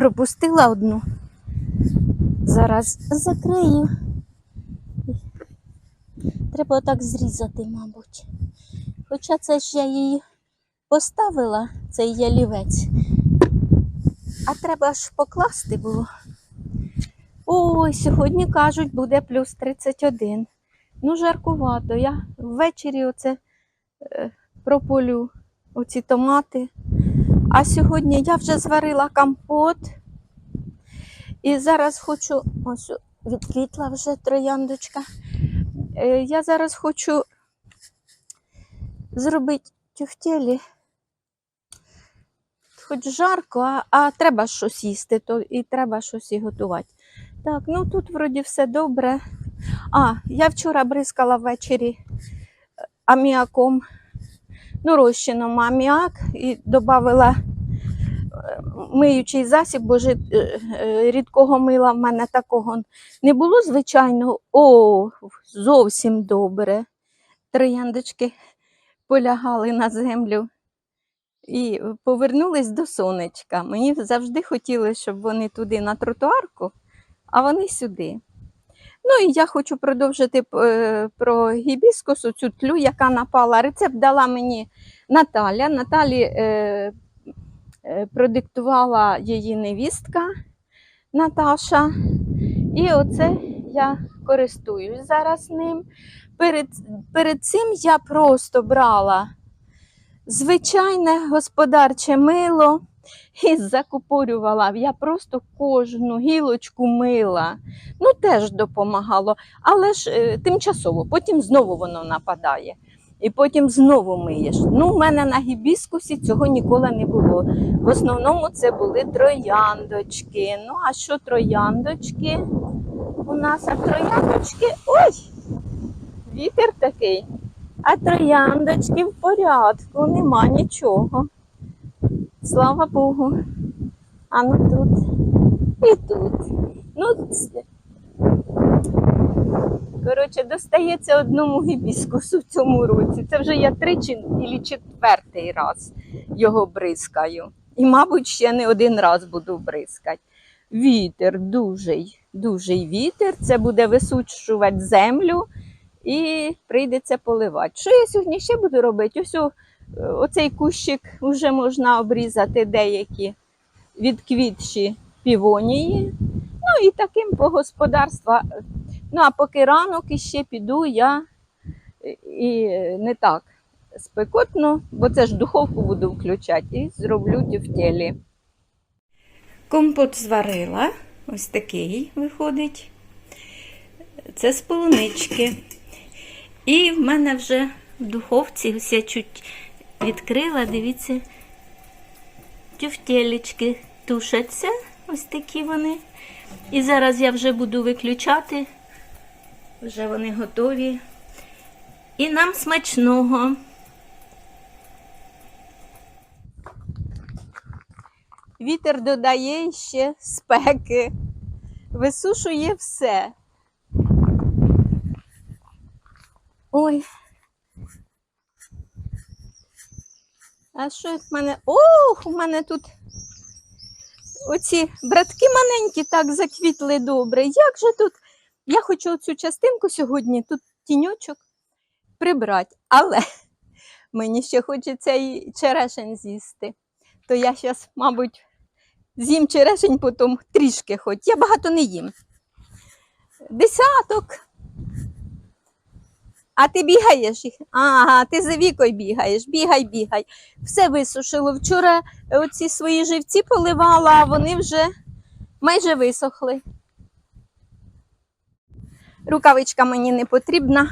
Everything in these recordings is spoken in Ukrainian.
пропустила одну. Зараз закрию. Треба отак зрізати, мабуть. Хоча це ж я її поставила, цей ялівець. А треба ж покласти було. Ой, сьогодні кажуть, буде плюс 31. Ну, жаркувато. Я ввечері оце е, прополю оці томати. А сьогодні я вже зварила компот. І зараз хочу, ось відквітла вже трояндочка. Е, Я зараз хочу зробити тюфтєлі. Хоч жарко, а, а треба щось їсти, то і треба щось і готувати. Так, ну тут вроді все добре. А, я вчора бризкала ввечері аміаком, ну, розчином аміак і додавала миючий засіб, бо е, е, рідкого мила в мене такого не було, звичайно. О, зовсім добре. Трояндочки полягали на землю і повернулись до сонечка. Мені завжди хотілося, щоб вони туди на тротуарку, а вони сюди. Ну і я хочу продовжити е, про гібіскусу, цю тлю, яка напала. Рецепт дала мені Наталя. Наталі е, е, продиктувала її невістка Наташа. І оце я користуюсь зараз ним. Перед, перед цим я просто брала звичайне господарче мило і закупорювала. Я просто кожну гілочку мила. Ну, теж допомагало, але ж е, тимчасово, потім знову воно нападає. І потім знову миєш. Ну, в мене на гібіскусі цього ніколи не було. В основному це були трояндочки. Ну, а що трояндочки? У нас а трояндочки. Ой! Вітер такий. А трояндочки в порядку, нема нічого. Слава Богу. А ну тут і тут. Ну, коротше, достається одному гібіскусу в цьому році. Це вже я тричі і четвертий раз його бризкаю. І, мабуть, ще не один раз буду бризкати. Вітер дужий, дужий вітер. Це буде висушувати землю і прийдеться поливати. Що я сьогодні ще буду робити? Ось оцей кущик вже можна обрізати деякі відквітші півонії. Ну і таким по господарства. Ну, а поки ранок іще піду, я і не так спекотно, бо це ж духовку буду включати і зроблю тюфтєлі. Компот зварила, ось такий виходить. Це з полунички. І в мене вже в духовці ось чуть відкрила, дивіться, тюфтєлічки тушаться, ось такі вони. І зараз я вже буду виключати, вже вони готові. І нам смачного. Вітер додає ще спеки, висушує все. Ой. А що в мене? Ох, у мене тут оці братки маленькі так заквітли добре. Як же тут? Я хочу оцю частинку сьогодні, тут тіньочок прибрати, але мені ще хочеться і черешень з'їсти. То я зараз, мабуть, з'їм черешень потім трішки хоч. Я багато не їм. Десяток. А ти бігаєш? Ага, ти за вікою бігаєш, бігай, бігай. Все висушило. Вчора оці свої живці поливала, а вони вже майже висохли. Рукавичка мені не потрібна.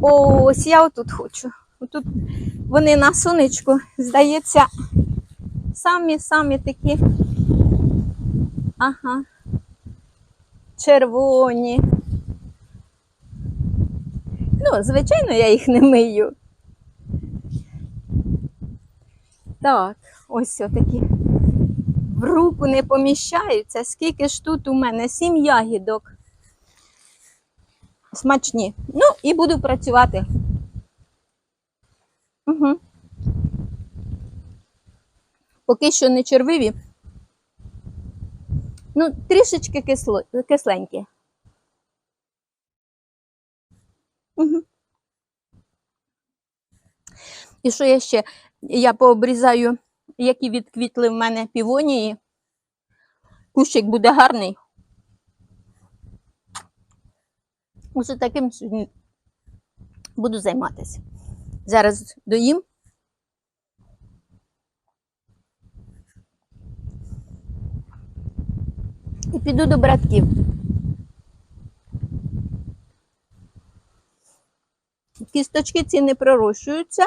Ось я отут хочу. Отут вони на сонечку, здається, самі-самі такі. Ага. Червоні. Звичайно, я їх не мию. Так, ось такі. В руку не поміщаються. Скільки ж тут у мене? Сім ягідок. Смачні. Ну, і буду працювати. Угу. Поки що не червиві. Ну, трішечки кисло, кисленькі. І що я ще? Я пообрізаю, які відквітли в мене півонії. Кущик буде гарний. Ось таким сьогодні буду займатися. Зараз доїм. І піду до братків. Кісточки ці не пророщуються.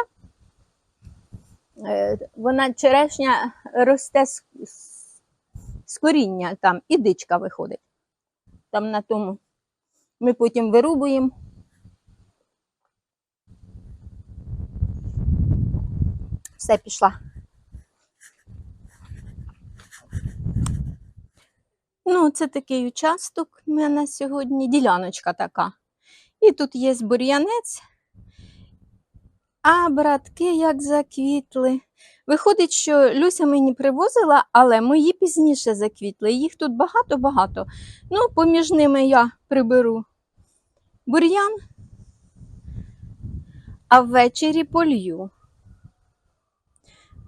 Е, Вона черешня росте з, з- коріння там, і дичка виходить. Там на тому. Ми потім вирубуємо. Все пішла. Ну, це такий участок у мене сьогодні, діляночка така. І тут є бур'янець. А братки як заквітли. Виходить, що Люся мені привозила, але мої пізніше заквітли. Їх тут багато-багато. Ну, поміж ними я приберу бур'ян, а ввечері полью.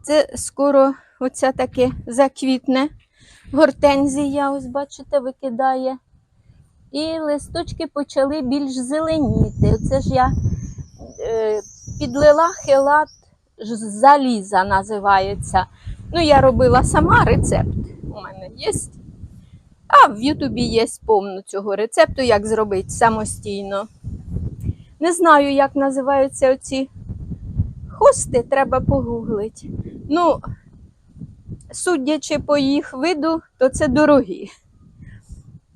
Це скоро оця таки заквітне. Гортензія, ось бачите, викидає. І листочки почали більш зеленіти. Оце ж я е, підлила хелат заліза називається. Ну, я робила сама рецепт. У мене є. А в Ютубі є повно цього рецепту, як зробити самостійно. Не знаю, як називаються оці хости, треба погуглити. Ну, судячи по їх виду, то це дорогі.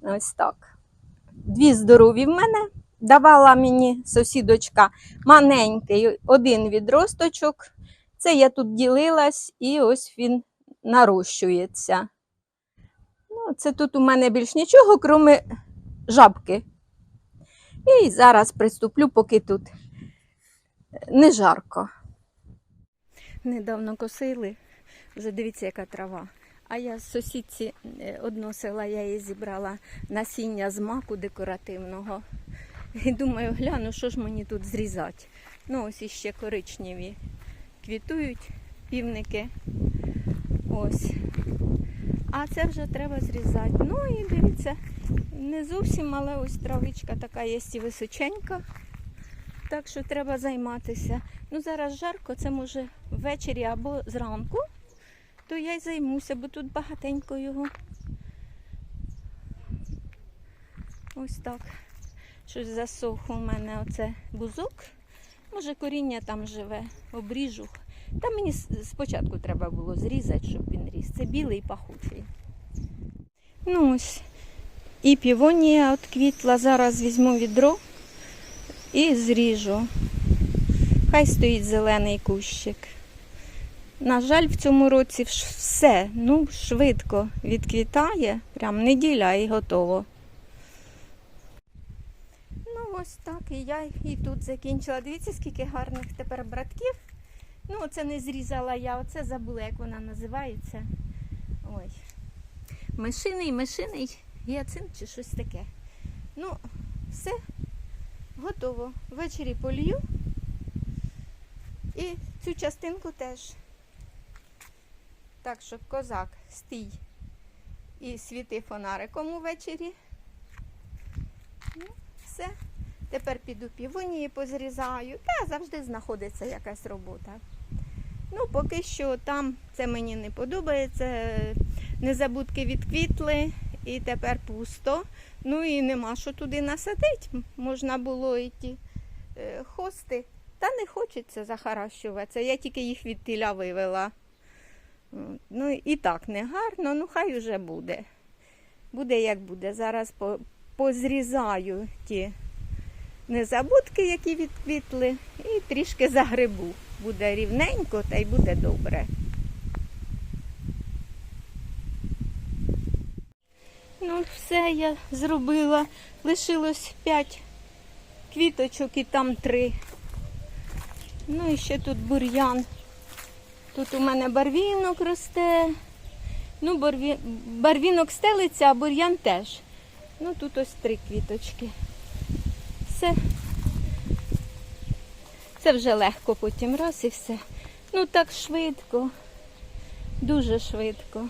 Ось так. Дві здорові в мене. Давала мені сусідочка маленький один відросточок. Це я тут ділилась, і ось він нарощується. Ну, це тут у мене більш нічого, крім жабки. І зараз приступлю, поки тут не жарко. Недавно косили, вже дивіться, яка трава. А я з сусідці е, односила, я її зібрала насіння з маку декоративного. І думаю, гляну, що ж мені тут зрізати. Ну, ось іще коричневі квітують півники. Ось. А це вже треба зрізати. Ну і дивіться, не зовсім, але ось травичка така є і височенька. Так що треба займатися. Ну, зараз жарко, це може ввечері або зранку, то я й займуся, бо тут багатенько його. Ось так. Щось засох у мене оце бузок. Може, коріння там живе, обріжу. Та мені спочатку треба було зрізати, щоб він ріс. Це білий пахучий. Ну ось. І півонія от квітла. Зараз візьму відро і зріжу. Хай стоїть зелений кущик. На жаль, в цьому році все ну, швидко відквітає, прям неділя і готово. Ось так. І я і тут закінчила. Дивіться, скільки гарних тепер братків. Ну, оце не зрізала я, оце забула, як вона називається. Ой. Мишиний, мишиний гіацинт чи щось таке. Ну, все, готово. Ввечері полью. І цю частинку теж. Так що козак, стій і світи фонариком увечері. Ну, все. Тепер піду півонії позрізаю. Та завжди знаходиться якась робота. Ну, поки що там це мені не подобається. Незабудки відквітли і тепер пусто. Ну і нема що туди насадити. Можна було і ті е, хости. Та не хочеться захаращуватися. Я тільки їх від тіля вивела. Ну і так не гарно, ну хай уже буде. Буде як буде. Зараз по, позрізаю ті незабудки, які відквітли, і трішки загребу. Буде рівненько та й буде добре. Ну, все я зробила. Лишилось 5 квіточок і там 3. Ну і ще тут бур'ян. Тут у мене барвінок росте. Ну, борві... барвінок стелиться, а бур'ян теж. Ну, тут ось три квіточки. Все. Це вже легко потім раз і все. Ну так швидко. Дуже швидко.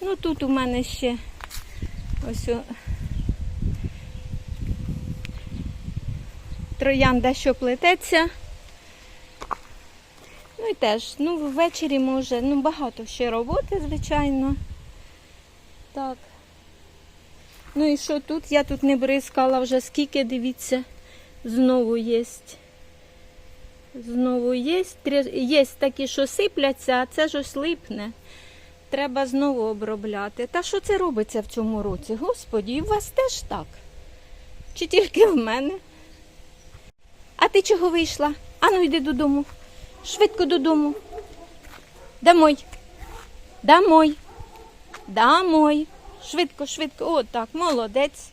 Ну тут у мене ще ось о, троянда, що плететься. Ну і теж, ну ввечері може, ну багато ще роботи, звичайно. Так. Ну і що тут? Я тут не бризкала вже скільки, дивіться, знову є. Знову є. Є такі, що сипляться, а це ж ось липне. Треба знову обробляти. Та що це робиться в цьому році? Господі, і у вас теж так? Чи тільки в мене? А ти чого вийшла? Ану, йди додому. Швидко додому. Домой. Домой. Домой. Швидко, швидко. Отак, молодець.